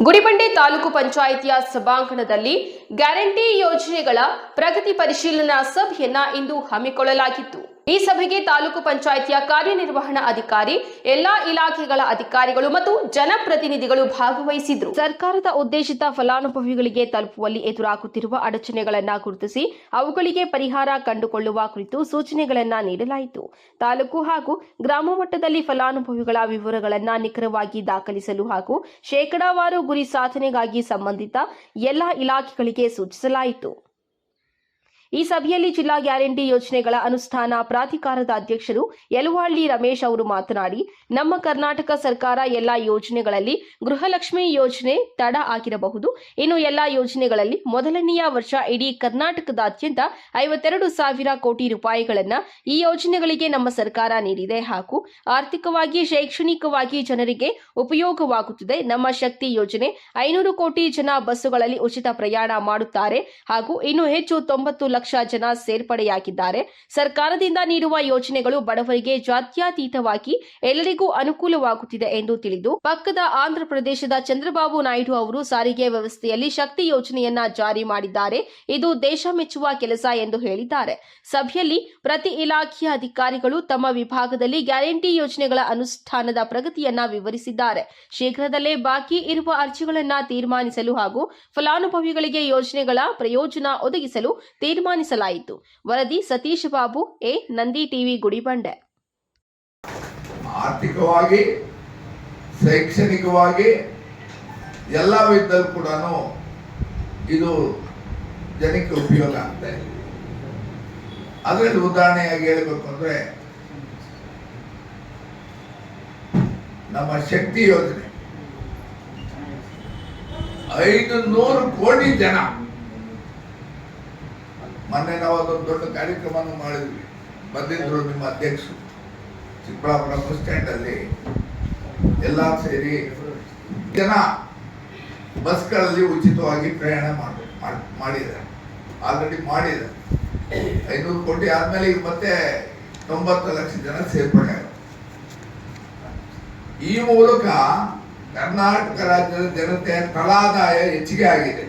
ಗುಡಿಬಂಡೆ ತಾಲೂಕು ಪಂಚಾಯಿತಿಯ ಸಭಾಂಗಣದಲ್ಲಿ ಗ್ಯಾರಂಟಿ ಯೋಜನೆಗಳ ಪ್ರಗತಿ ಪರಿಶೀಲನಾ ಸಭೆಯನ್ನ ಇಂದು ಹಮ್ಮಿಕೊಳ್ಳಲಾಗಿತ್ತು. ಈ ಸಭೆಗೆ ತಾಲೂಕು ಪಂಚಾಯಿತಿಯ ಕಾರ್ಯನಿರ್ವಹಣಾ ಅಧಿಕಾರಿ, ಎಲ್ಲಾ ಇಲಾಖೆಗಳ ಅಧಿಕಾರಿಗಳು ಮತ್ತು ಜನಪ್ರತಿನಿಧಿಗಳು ಭಾಗವಹಿಸಿದ್ರು. ಸರ್ಕಾರದ ಉದ್ದೇಶಿತ ಫಲಾನುಭವಿಗಳಿಗೆ ತಲುಪುವಲ್ಲಿ ಎದುರಾಗುತ್ತಿರುವ ಅಡಚಣೆಗಳನ್ನ ಗುರುತಿಸಿ ಅವುಗಳಿಗೆ ಪರಿಹಾರ ಕಂಡುಕೊಳ್ಳುವ ಕುರಿತು ಸೂಚನೆಗಳನ್ನ ನೀಡಲಾಯಿತು. ತಾಲೂಕು ಹಾಗೂ ಗ್ರಾಮ ಮಟ್ಟದಲ್ಲಿ ಫಲಾನುಭವಿಗಳ ವಿವರಗಳನ್ನ ನಿಖರವಾಗಿ ದಾಖಲಿಸಲು ಹಾಗೂ ಶೇಕಡಾವಾರು ಗುರಿ ಸಾಧನೆಗಾಗಿ ಸಂಬಂಧಿತ ಎಲ್ಲಾ ಇಲಾಖೆಗಳಿಗೆ ಸೂಚಿಸಲಾಯಿತು ಈ ಸಭೆಯಲ್ಲಿ ಜಿಲ್ಲಾ ಗ್ಯಾರಂಟಿ ಯೋಜನೆಗಳ ಅನುಷ್ಠಾನ ಪ್ರಾಧಿಕಾರದ ಅಧ್ಯಕ್ಷರು ಯಲುವಳ್ಳಿ ರಮೇಶ್ ಅವರು ಮಾತನಾಡಿ, ನಮ್ಮ ಕರ್ನಾಟಕ ಸರ್ಕಾರ ಎಲ್ಲಾ ಯೋಜನೆಗಳಲ್ಲಿ ಗೃಹಲಕ್ಷ್ಮಿ ಯೋಜನೆ ತಡ ಆಗಿರಬಹುದು. ಇನ್ನು ಎಲ್ಲಾ ಯೋಜನೆಗಳಲ್ಲಿ ಮೊದಲನೆಯ ವರ್ಷ ಇಡೀ ಕರ್ನಾಟಕದಾದ್ಯಂತ ಐವತ್ತೆರಡು ಸಾವಿರ ಕೋಟಿ ರೂಪಾಯಿಗಳನ್ನ ಈ ಯೋಜನೆಗಳಿಗೆ ನಮ್ಮ ಸರ್ಕಾರ ನೀಡಿದೆ. ಹಾಗೂ ಆರ್ಥಿಕವಾಗಿ, ಶೈಕ್ಷಣಿಕವಾಗಿ ಜನರಿಗೆ ಉಪಯೋಗವಾಗುತ್ತದೆ. ನಮ್ಮ ಶಕ್ತಿ ಯೋಜನೆ ಐನೂರು ಕೋಟಿ ಜನ ಬಸ್ಸುಗಳಲ್ಲಿ ಉಚಿತ ಪ್ರಯಾಣ ಮಾಡುತ್ತಾರೆ. ಹಾಗೂ ಇನ್ನು ಹೆಚ್ಚು ತೊಂಬತ್ತು ಲಕ್ಷ ಜನ ಸೇರ್ಪಡೆಯಾಗಿದ್ದಾರೆ. ಸರ್ಕಾರದಿಂದ ನೀಡುವ ಯೋಜನೆಗಳು ಬಡವರಿಗೆ ಜಾತ್ಯತೀತವಾಗಿ ಎಲ್ಲರಿಗೂ ಅನುಕೂಲವಾಗುತ್ತಿದೆ ಎಂದು ತಿಳಿದು, ಪಕ್ಕದ ಆಂಧ್ರಪ್ರದೇಶದ ಚಂದ್ರಬಾಬು ನಾಯ್ಡು ಅವರು ಸಾರಿಗೆ ವ್ಯವಸ್ಥೆಯಲ್ಲಿ ಶಕ್ತಿ ಯೋಜನೆಯನ್ನ ಜಾರಿ ಮಾಡಿದ್ದಾರೆ. ಇದು ದೇಶ ಮೆಚ್ಚುವ ಕೆಲಸ ಎಂದು ಹೇಳಿದ್ದಾರೆ. ಸಭೆಯಲ್ಲಿ ಪ್ರತಿ ಇಲಾಖೆಯ ಅಧಿಕಾರಿಗಳು ತಮ್ಮ ವಿಭಾಗದಲ್ಲಿ ಗ್ಯಾರಂಟಿ ಯೋಜನೆಗಳ ಅನುಷ್ಠಾನದ ಪ್ರಗತಿಯನ್ನ ವಿವರಿಸಿದ್ದಾರೆ. ಶೀಘ್ರದಲ್ಲೇ ಬಾಕಿ ಇರುವ ಅರ್ಜಿಗಳನ್ನ ತೀರ್ಮಾನಿಸಲು ಹಾಗೂ ಫಲಾನುಭವಿಗಳಿಗೆ ಯೋಜನೆಗಳ ಪ್ರಯೋಜನ ಒದಗಿಸಲು ತೀರ್ಮಾನಿಸಲಾಯಿತು. ವರದಿ ಸತೀಶ್ ಬಾಬು ಎ. ನಂದಿ ಟಿವಿ, ಗುಡಿಬಂಡೆ. ಆರ್ಥಿಕವಾಗಿ, ಶೈಕ್ಷಣಿಕವಾಗಿ ಎಲ್ಲ ವಿಧದಲ್ಲೂ ಕೂಡ ಇದು ಜನಕ್ಕೆ ಉಪಯೋಗ ಆಗ್ತಾ ಇದೆ. ಅದರಲ್ಲಿ ಉದಾಹರಣೆಯಾಗಿ ಹೇಳಬೇಕು ಅಂದರೆ, ನಮ್ಮ ಶಕ್ತಿ ಯೋಜನೆ. ಐದು ನೂರು ಕೋಟಿ ಜನ ಮೊನ್ನೆ ನಾವು ಅದೊಂದು ದೊಡ್ಡ ಕಾರ್ಯಕ್ರಮವನ್ನು ಮಾಡಿದ್ವಿ. ಬಂದಿದ್ರು ನಿಮ್ಮ ಅಧ್ಯಕ್ಷರು. ಚಿಕ್ಕಬಳ್ಳಾಪುರ ಬಸ್ ಸ್ಟ್ಯಾಂಡಲ್ಲಿ ಎಲ್ಲ ಸೇರಿ ಜನ ಬಸ್ಗಳಲ್ಲಿ ಉಚಿತವಾಗಿ ಪ್ರಯಾಣ ಮಾಡಿ ಮಾಡಿದ್ದಾರೆ. ಆಲ್ರೆಡಿ ಮಾಡಿದ್ದಾರೆ. ಐನೂರು ಕೋಟಿ ಆದಮೇಲೆ ಈಗ ಮತ್ತೆ ತೊಂಬತ್ತು ಲಕ್ಷ ಜನ ಸೇರ್ಪಡೆ ಈ ಮೂಲಕ ಕರ್ನಾಟಕ ರಾಜ್ಯದ ಜನತೆಯ ತಲಾದಾಯ ಹೆಚ್ಚಿಗೆ ಆಗಿದೆ.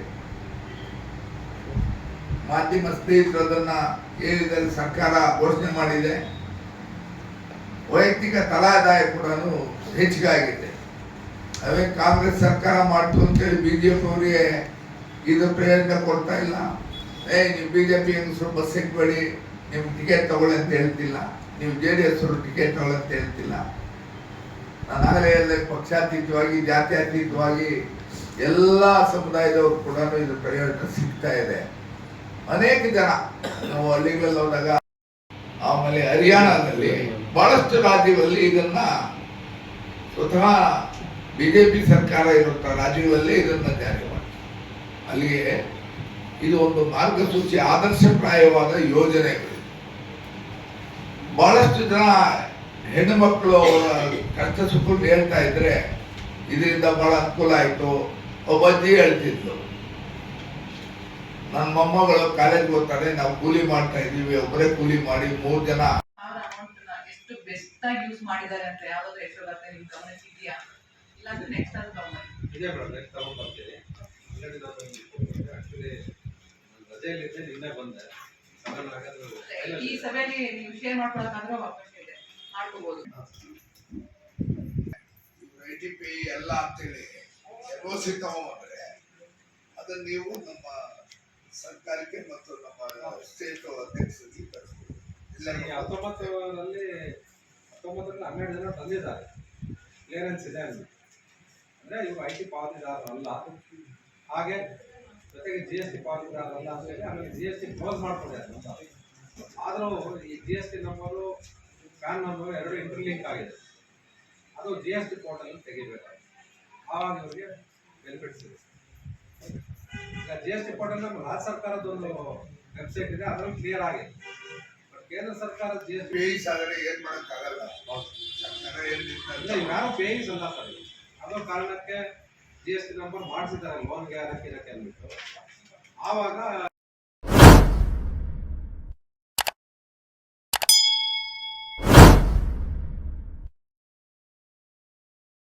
ಮಾಧ್ಯಮ ಸ್ನೇಹಿತರು ಅದನ್ನ ಏರಿದಲ್ಲಿ ಸರ್ಕಾರ ಘೋಷಣೆ ಮಾಡಿದೆ, ವೈಯಕ್ತಿಕ ತಲಾದಾಯ ಕೂಡ ಹೆಚ್ಚಿಗೆ ಆಗಿದೆ. ಅದೇ ಕಾಂಗ್ರೆಸ್ ಸರ್ಕಾರ ಮಾಡ್ತು ಅಂತೇಳಿ ಬಿಜೆಪಿ ಅವರಿಗೆ ಇದು ಪ್ರಯೋಜನ ಕೊಡ್ತಾ ಇಲ್ಲ. ಏ, ನೀವು ಬಿಜೆಪಿ ಹೆಂಗಸರು ಬಸ್ ಇಟ್ಬೇಡಿ ನೀವು ಟಿಕೆಟ್ ತಗೊಳ್ಳಿ ಅಂತ ಹೇಳ್ತಿಲ್ಲ. ನೀವು ಜೆ ಡಿ ಎಸ್ ಟಿಕೆಟ್ ತಗೊಳ್ಳಿ ಅಂತ ಹೇಳ್ತಿಲ್ಲ. ನಾನು ಆಗಲೇ ಹೇಳಿದೆ ಪಕ್ಷಾತೀತವಾಗಿ, ಜಾತ್ಯತೀತವಾಗಿ ಎಲ್ಲ ಸಮುದಾಯದವರು ಕೂಡ ಇದು ಪ್ರಯೋಜನ ಸಿಗ್ತಾ ಇದೆ. ಅನೇಕ ಜನ ನಾವು ಹಳ್ಳಿಗಳಲ್ಲಿ ಹೋದಾಗ, ಆಮೇಲೆ ಹರಿಯಾಣದಲ್ಲಿ ಬಹಳಷ್ಟು ರಾಜ್ಯಗಳಲ್ಲಿ ಇದನ್ನ ಸ್ವತಃ ಬಿಜೆಪಿ ಸರ್ಕಾರ ಇರುವಂತಹ ರಾಜ್ಯಗಳಲ್ಲಿ ಇದನ್ನ ಜಾರಿ ಮಾಡಿ ಅಲ್ಲಿಗೆ ಇದು ಒಂದು ಮಾರ್ಗಸೂಚಿ, ಆದರ್ಶಪ್ರಾಯವಾದ ಯೋಜನೆಗಳು ಬಹಳಷ್ಟು ಜನ ಹೆಣ್ಣು ಮಕ್ಕಳು ಕಷ್ಟ ಸುಖ ಹೇಳ್ತಾ ಇದ್ರೆ ಇದರಿಂದ ಬಹಳ ಅನುಕೂಲ ಆಯ್ತು. ಒಬ್ಬ ಅಜ್ಜಿ ನನ್ನ ಮೊಮ್ಮಗಳು ಕಾಲೇಜ್ ಹೋಗ್ತಾರೆ ನಾವು ಕೂಲಿ ಮಾಡ್ತಾ ಇದೀವಿ ಒಬ್ಬರೇ ಕೂಲಿ ಮಾಡಿ ಮೂರ್ ಜನ. ಎಷ್ಟು ಬೆಸ್ಟ್ ಆಗಿ ಯೂಸ್ ಮಾಡಿದ್ದಾರೆ ಅಂತ ಯಾವ್ದಾದ್ರು ಹೆಸರು ಬರ್ತದೆ ನಿಮ್ ಗಮನಕ್ಕೆ ಇದೆಯಾ? ಇಲ್ಲಾಂದ್ರೆ ನೆಕ್ಸ್ಟ್ ಅದು ತಗೊಂಬನ್ನಿ. ಇದೇ ಮೇಡಮ್ ನೆಕ್ಸ್ಟ್ ಆಕ್ಚುಲಿ ರಜೆಯಲ್ಲಿದ್ದೆ ನಿನ್ನೆ ಬಂದೆ. ಸಡನ್ ಆಗಿ ಈ ಸಭೆಯಲ್ಲಿ ನೀವು ಶೇರ್ ಮಾಡ್ಕೊಳಕ್ಕಾದ್ರೆ ಅವಕಾಶ ಇದೆ. ಮಾಡ್ಕೋಬಹುದು ಐ ಟಿ ಪಿ ಎಲ್ಲ ಅಂತೇಳಿ ಅದನ್ನ ನೀವು ನಮ್ಮ ಸರ್ಕಾರಕ್ಕೆ ಮತ್ತು ನಮ್ಮ ಸ್ಟೇಟ್ ಅಧ್ಯಕ್ಷರಿಗೆ ಇಲ್ಲ ಈ ಹತ್ತೊಂಬತ್ತರಲ್ಲಿ ಹತ್ತೊಂಬತ್ತರಲ್ಲಿ ಹನ್ನೆರಡು ಜನ ತಂದಿದ್ದಾರೆ ಕ್ಲಿಯರೆನ್ಸ್ ಇದೆ ಅಂತ. ಅಂದರೆ ಇವರು ಐ ಟಿ ಪಾವತಿದಾರರಲ್ಲ. ಹಾಗೆ ಜೊತೆಗೆ ಜಿ ಎಸ್ ಟಿ ಪಾವತಿದಾರರಲ್ಲ ಅಂತ ಹೇಳಿ ಆಮೇಲೆ ಜಿ ಎಸ್ ಟಿ ಕ್ಲೋಸ್ ಮಾಡ್ಕೊಂಡಿದ್ದಾರೆ ಆದರೂ ಈ G S T number PAN number ಎರಡು ಇಂಟರ್ಲಿಂಕ್ ಆಗಿದೆ. ಅದು ಜಿ ಎಸ್ ಟಿ ಪೋರ್ಟಲ್ ತೆಗಿಬೇಕಾಗಿದೆ ಆವಾಗ ಇವರಿಗೆ ಬೆನಿಫಿಟ್ಸ್ ಇದೆ ಈಗ ಜಿ ಎಸ್ ಟಿ ಪೋರ್ಟಲ್ ನಮ್ಮ ರಾಜ್ಯ ಸರ್ಕಾರದ ಒಂದು ವೆಬ್ಸೈಟ್ ಇದೆ ಅದರಲ್ಲಿ ಕ್ಲಿಯರ್ ಆಗಿದೆ. ಬಟ್ ಕೇಂದ್ರ ಸರ್ಕಾರ ಜಿ ಎಸ್ ಟಿ ಆದರೆ ಏನು ಮಾಡಕ್ಕಾಗಲ್ಲ ಇವ್ಯಾರು ಪೇಯಿಂಗ್ಸ್ ಅಲ್ಲ ಸರ್. ಅದೋ ಕಾರಣಕ್ಕೆ ಜಿ ಎಸ್ ಟಿ ನಂಬರ್ ಮಾಡಿಸಿದ್ದಾರೆ ಲೋನ್ಗೆ ಅದಕ್ಕೆ ಇದಕ್ಕೆ ಅಂದ್ಬಿಟ್ಟು. ಆವಾಗ